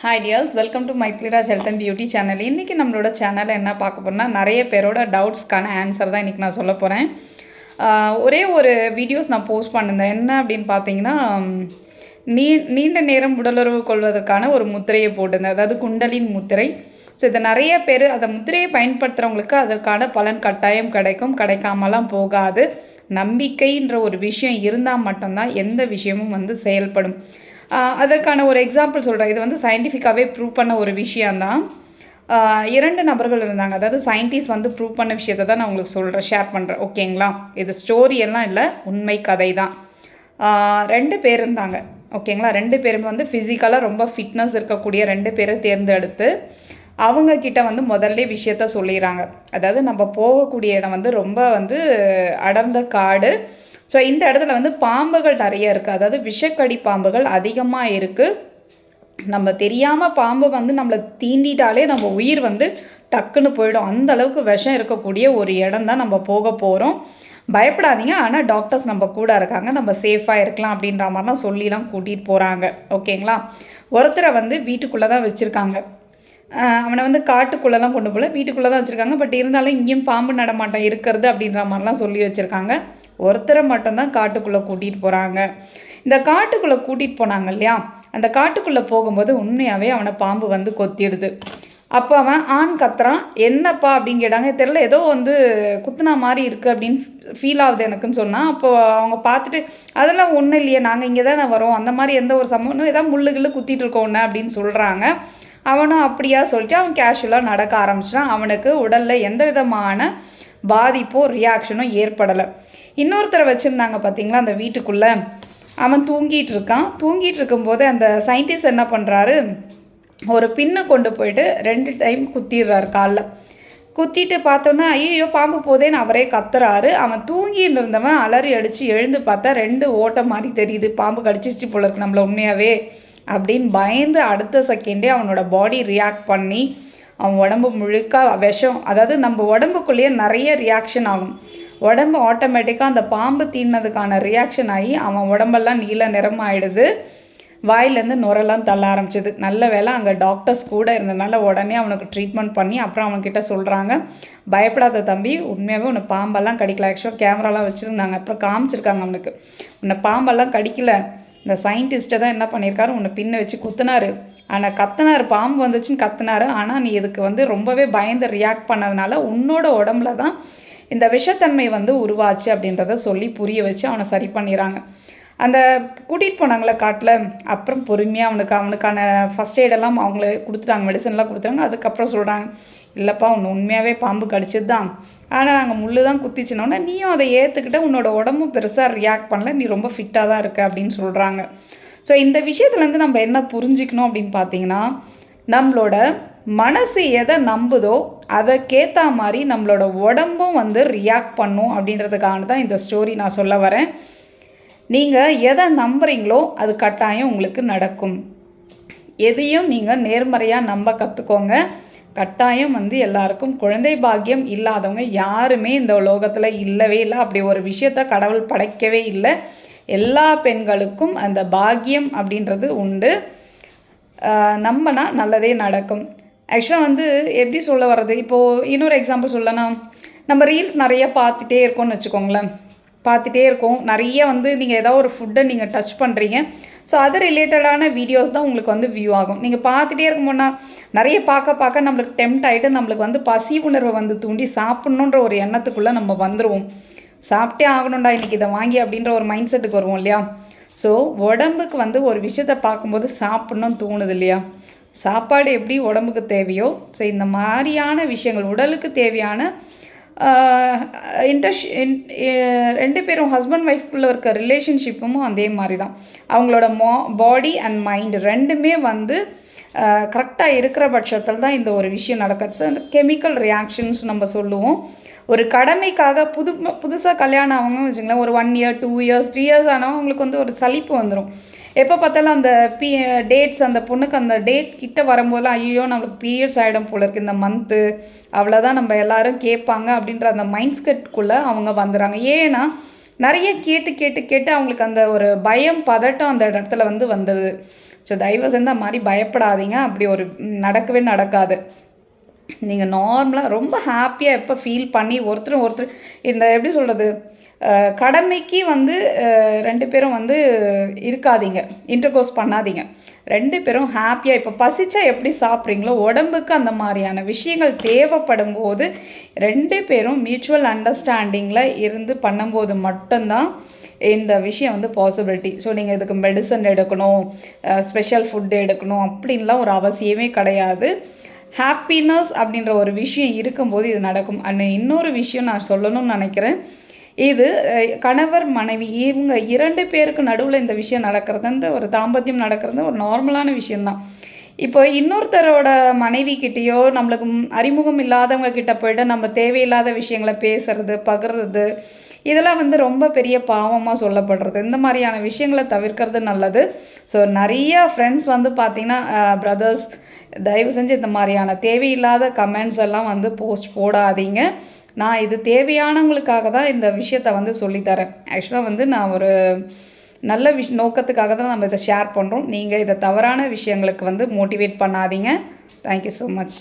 Hi dears welcome to Maithliraj health and beauty channel இன்றைக்கி நம்மளோட சேனலில் என்ன பார்க்க போறோம்னா நிறைய பேரோட டவுட்ஸ்க்கான ஆன்சர் தான் இன்றைக்கி நான் சொல்ல போகிறேன் ஒரே ஒரு வீடியோஸ் நான் போஸ்ட் பண்ணியிருந்தேன் என்ன அப்படின்னு பார்த்தீங்கன்னா நீ நீண்ட நேரம் உடலுறவு கொள்வதற்கான ஒரு முத்திரையை போட்டிருந்தேன். அதாவது குண்டலின் முத்திரை. ஸோ இதை நிறைய பேர் அந்த முத்திரையை பயன்படுத்துகிறவங்களுக்கு அதற்கான பலன் கட்டாயம் கிடைக்கும். கிடைக்காமலாம் போகாது. நம்பிக்கைன்ற ஒரு விஷயம் இருந்தால் மட்டும்தான் எந்த விஷயமும் வந்து செயல்படும். அதற்கான ஒரு எக்ஸாம்பிள் சொல்கிறேன் இது வந்து சயின்டிஃபிக்காகவே ப்ரூவ் பண்ண ஒரு விஷயந்தான் இரண்டு நபர்கள் இருந்தாங்க. அதாவது சயின்டிஸ்ட் வந்து ப்ரூவ் பண்ண விஷயத்தை தான் நான் உங்களுக்கு சொல்கிறேன் ஷேர் பண்ணுறேன் ஓகேங்களா இது ஸ்டோரி எல்லாம் இல்லை உண்மை கதை தான் ரெண்டு பேர் இருந்தாங்க. ஓகேங்களா ரெண்டு பேரும் வந்து ஃபிசிக்கலாக ரொம்ப ஃபிட்னஸ் இருக்கக்கூடிய ரெண்டு பேரை தேர்ந்தெடுத்து அவங்கக்கிட்ட வந்து முதல்ல விஷயத்த சொல்லிடுறாங்க. அதாவது நம்ம போகக்கூடிய இடம் வந்து ரொம்ப வந்து அடர்ந்த காடு. ஸோ இந்த இடத்துல வந்து பாம்புகள் நிறைய இருக்குது அதாவது விஷக்கடி பாம்புகள் அதிகமாக இருக்குது நம்ம தெரியாமல் பாம்பு வந்து நம்மளை தீண்டிட்டாலே நம்ம உயிர் வந்து டக்குன்னு போயிடும். அந்த அளவுக்கு விஷம் இருக்கக்கூடிய ஒரு இடம் தான் நம்ம போக போகிறோம் பயப்படாதீங்க. ஆனால் டாக்டர்ஸ் நம்ம கூட இருக்காங்க. நம்ம சேஃபாக இருக்கலாம் அப்படின்ற மாதிரிலாம் சொல்லிலாம் கூட்டிகிட்டு போகிறாங்க ஓகேங்களா ஒருத்தரை வந்து வீட்டுக்குள்ளே தான் வச்சுருக்காங்க. அவனை வந்து காட்டுக்குள்ளெல்லாம் கொண்டு போகல. வீட்டுக்குள்ளே தான் வச்சுருக்காங்க. பட் இருந்தாலும் இங்கேயும் பாம்பு நடமாட்டம் இருக்கிறது அப்படின்ற மாதிரிலாம் சொல்லி வச்சுருக்காங்க. ஒருத்தரை மட்டும்தான் காட்டுக்குள்ளே கூட்டிகிட்டு போகிறாங்க. இந்த காட்டுக்குள்ளே கூட்டிகிட்டு போனாங்க இல்லையா? அந்த காட்டுக்குள்ளே போகும்போது உண்மையாகவே அவனை பாம்பு வந்து கொத்திடுது. அப்போ அவன் ஆண் கத்துறான் என்னப்பா? அப்படின்னு கேட்டாங்க. தெரில ஏதோ வந்து குத்துனா மாதிரி இருக்குது அப்படின்னு ஃபீல் ஆகுது எனக்குன்னு சொன்னால் அப்போ அவங்க பார்த்துட்டு அதெல்லாம் ஒன்றும் இல்லையே நாங்கள் இங்கே தானே வரோம். அந்த மாதிரி எந்த ஒரு சம்பவம் ஏதாவது முள்ளு கிள்ளு குத்திட்டு இருக்கோம் ஒன்று அப்படின்னு சொல்கிறாங்க அவனும் அப்படியா சொல்லிட்டு அவன் கேஷுவலாக நடக்க ஆரம்பிச்சிட்டான். அவனுக்கு உடலில் எந்த விதமான பாதிப்போ ரியாக்ஷனும் ஏற்படலை. இன்னொருத்தரை வச்சுருந்தாங்க பார்த்தீங்களா அந்த வீட்டுக்குள்ளே? அவன் தூங்கிட்டு இருக்கான். தூங்கிட்டு இருக்கும்போது அந்த சயின்டிஸ்ட் என்ன பண்ணுறாரு ஒரு பின்னை கொண்டு போயிட்டு ரெண்டு டைம் குத்திடுறாரு காலில். குத்திட்டு பார்த்தோன்னா ஐயோ பாம்பு போதேன்னு அவரே கத்துறாரு. அவன் தூங்கிட்டு இருந்தவன் அலறி அடித்து எழுந்து பார்த்தா ரெண்டு ஓட்டை மாதிரி தெரியுது. பாம்பு கடிச்சிருச்சு போல இருக்கு நம்மள உண்மையாகவே அப்படின்னு பயந்து அடுத்த செகண்டே அவனோட பாடி ரியாக்ட் பண்ணி அவன் உடம்பு முழுக்க விஷம் அதாவது நம்ம உடம்புக்குள்ளேயே நிறைய ரியாக்ஷன் ஆகும். உடம்பு ஆட்டோமேட்டிக்காக அந்த பாம்பு தீனதுக்கான ரியாக்ஷன் ஆகி அவன் உடம்பெல்லாம் நீல நிறம் ஆயிடுது. வாயிலேருந்து நுரெல்லாம் தள்ள ஆரம்பிச்சது. நல்ல வேளை அங்கே டாக்டர்ஸ் கூட இருந்ததுனால உடனே அவனுக்கு ட்ரீட்மெண்ட் பண்ணி அப்புறம் அவன்கிட்ட சொல்கிறாங்க பயப்படாத தம்பி உண்மையாகவே உன்னை பாம்பெல்லாம் கடிக்கல. ஆக்சுவலாக கேமராலாம் வச்சுருந்தாங்க. அப்புறம் காமிச்சிருக்காங்க அவனுக்கு. உன்னை பாம்பெல்லாம் கடிக்கல. இந்த சயின்டிஸ்ட்டை தான் என்ன பண்ணியிருக்காரு உன்னை பின்ன வச்சு குத்துனாரு. ஆனால் கத்தினார் பாம்பு வந்துச்சுன்னு கத்துனாரு. ஆனால் நீ இதுக்கு வந்து ரொம்பவே பயந்து ரியாக்ட் பண்ணதுனால உன்னோட உடம்புல தான் இந்த விஷத்தன்மை வந்து உருவாச்சு அப்படின்றத சொல்லி புரிய வச்சு அவனை சரி பண்ணிடுறாங்க. அந்த கூட்டிகிட்டு போனாங்களே காட்டில். அப்புறம் பொறுமையாக அவனுக்கு அவனுக்கான ஃபஸ்ட் எய்டெல்லாம் அவங்களே கொடுத்துட்டாங்க மெடிசன்லாம் கொடுத்தாங்க அதுக்கப்புறம் சொல்கிறாங்க இல்லைப்பா உன்னை உண்மையாகவே பாம்பு கடிச்சது தான். ஆனால் நாங்கள் முள்ளு தான் குத்திச்சினோன்னா நீயும் அதை ஏற்றுக்கிட்ட உன்னோட உடம்பும் பெருசாக ரியாக்ட் பண்ணல. நீ ரொம்ப ஃபிட்டாக தான் இருக்க அப்படின்னு சொல்கிறாங்க ஸோ இந்த விஷயத்துலேருந்து நம்ம என்ன புரிஞ்சுக்கணும் அப்படின்னு பார்த்தீங்கன்னா நம்மளோட மனசு எதை நம்புதோ அதற்கேற்ற மாதிரி நம்மளோட உடம்பும் வந்து ரியாக்ட் பண்ணும் அப்படின்றதுக்காக தான் இந்த ஸ்டோரி நான் சொல்ல வரேன். நீங்கள் எதை நம்புறீங்களோ அது கட்டாயம் உங்களுக்கு நடக்கும். எதையும் நீங்கள் நேர்மறையாக நம்ப கற்றுக்கோங்க கட்டாயம் வந்து எல்லாருக்கும் குழந்தை பாக்கியம் இல்லாதவங்க யாருமே இந்த உலோகத்தில் இல்லவே இல்லை. அப்படி ஒரு விஷயத்த கடவுள் படைக்கவே இல்லை. எல்லா பெண்களுக்கும் அந்த பாக்கியம் அப்படின்றது உண்டு. நம்பனா நம்பினா நல்லதே நடக்கும். ஆக்சுவலாக வந்து எப்படி சொல்ல வர்றது? இப்போது இன்னொரு எக்ஸாம்பிள் சொல்லனா நம்ம ரீல்ஸ் நிறைய பார்த்துட்டே இருக்கோம்னு வச்சுக்கோங்களேன். பார்த்துட்டே இருக்கோம். நிறைய வந்து நீங்கள் ஏதாவது ஒரு ஃபுட்டை நீங்கள் டச் பண்ணுறீங்க ஸோ அது ரிலேட்டடான வீடியோஸ் தான் உங்களுக்கு வந்து வியூ ஆகும். நீங்கள் பார்த்துட்டே இருக்கும்போனா நிறைய பார்க்க பார்க்க நம்மளுக்கு டெம்ட் ஆகிட்டு நம்மளுக்கு வந்து பசி உணர்வை வந்து தூண்டி சாப்பிட்ணுன்ற ஒரு எண்ணத்துக்குள்ளே நம்ம வந்துடுவோம் சாப்பிட்டே ஆகணும்டா இன்றைக்கி இதை வாங்கி அப்படின்ற ஒரு மைண்ட் செட்டுக்கு வருவோம் இல்லையா? ஸோ உடம்புக்கு வந்து ஒரு விஷயத்தை பார்க்கும்போது சாப்பிட்ணுன்னு தோணுது இல்லையா? சாப்பாடு எப்படி உடம்புக்கு தேவையோ ஸோ இந்த மாதிரியான விஷயங்கள் உடலுக்கு தேவையான இன்டர்ஷ் ரெண்டு பேரும் ஹஸ்பண்ட் ஒய்ஃப்குள்ளே இருக்க ரிலேஷன்ஷிப்பும் அதே மாதிரி தான் அவங்களோட மா பாடி அண்ட் மைண்ட் ரெண்டுமே வந்து கரெக்டாக இருக்கிற பட்சத்தில் தான் இந்த ஒரு விஷயம் நடக்குது. ஸோ கெமிக்கல் ரியாக்ஷன்ஸ் நம்ம சொல்லுவோம். ஒரு கடமைக்காக புது புதுசாக கல்யாணம் ஆகணும்னு வச்சுங்களேன் ஒரு one year two years three years ஆனவங்க அவங்களுக்கு வந்து ஒரு சலிப்பு வந்துடும் எப்போ பார்த்தாலும் அந்த பி டேட்ஸ் அந்த பொண்ணுக்கு அந்த டேட் கிட்ட வரும்போதெல்லாம் ஐயோ நம்மளுக்கு பீரியட்ஸ் ஆகிடும் போல இருக்குது இந்த மந்த்து அவ்வளோதான் நம்ம எல்லாரும் கேட்பாங்க அப்படின்ற அந்த மைண்ட் செட்குள்ளே அவங்க வந்துடுறாங்க. ஏன்னா நிறைய கேட்டு கேட்டு கேட்டு அவங்களுக்கு அந்த ஒரு பயம் பதட்டம் அந்த இடத்துல வந்து வந்தது. ஸோ தயவு செஞ்சு அந்த மாதிரி பயப்படாதீங்க. அப்படி ஒரு நடக்கவே நடக்காது. நீங்கள் நார்மலாக ரொம்ப ஹாப்பியாக எப்போ ஃபீல் பண்ணி ஒருத்தரும் ஒருத்தர் இந்த எப்படி சொல்கிறது கடமைக்கு வந்து ரெண்டு பேரும் வந்து இருக்காதீங்க. இன்டர்கோர்ஸ் பண்ணாதீங்க. ரெண்டு பேரும் ஹாப்பியாக இப்போ பசிச்சா எப்படி சாப்பிட்றீங்களோ உடம்புக்கு அந்த மாதிரியான விஷயங்கள் தேவைப்படும் போது ரெண்டு பேரும் மியூச்சுவல் அண்டர்ஸ்டாண்டிங்கில் இருந்து பண்ணும்போது மட்டும்தான் இந்த விஷயம் வந்து பாசிபிலிட்டி ஸோ நீங்கள் இதுக்கு மெடிசன் எடுக்கணும் ஸ்பெஷல் ஃபுட் எடுக்கணும் அப்படின்லாம் ஒரு அவசியமே கிடையாது. ஹாப்பினஸ் அப்படின்ற ஒரு விஷயம் இருக்கும்போது இது நடக்கும். அண்ட் இன்னொரு விஷயம் நான் சொல்லணும்னு நினைக்கிறேன். இது கணவர் மனைவி இவங்க இரண்டு பேருக்கு நடுவில் இந்த விஷயம் நடக்கிறது அந்த ஒரு தாம்பத்தியம் நடக்கிறது ஒரு நார்மலான விஷயம்தான். இப்போ இன்னொருத்தரோட மனைவி கிட்டேயோ நம்மளுக்கு அறிமுகம் இல்லாதவங்க கிட்ட போய்ட்டு நம்ம தேவையில்லாத விஷயங்களை பேசுறது பகிர்றது இதெல்லாம் வந்து ரொம்ப பெரிய பாவமாக சொல்லப்படுறது. இந்த மாதிரியான விஷயங்களை தவிர்க்கிறது நல்லது. ஸோ நிறைய ஃப்ரெண்ட்ஸ் வந்து பார்த்திங்கன்னா பிரதர்ஸ் தயவு செஞ்சு இந்த மாதிரியான தேவையில்லாத கமெண்ட்ஸ் எல்லாம் வந்து போஸ்ட் போடாதீங்க. நான் இது தேவையானவங்களுக்காக தான் இந்த விஷயத்த வந்து சொல்லித்தரேன். ஆக்சுவலாக வந்து நான் ஒரு நல்ல விஷ் நோக்கத்துக்காக தான் நம்ம இதை ஷேர் பண்ணுறோம் நீங்கள் இதை தவறான விஷயங்களுக்கு வந்து மோட்டிவேட் பண்ணாதீங்க. Thank you so much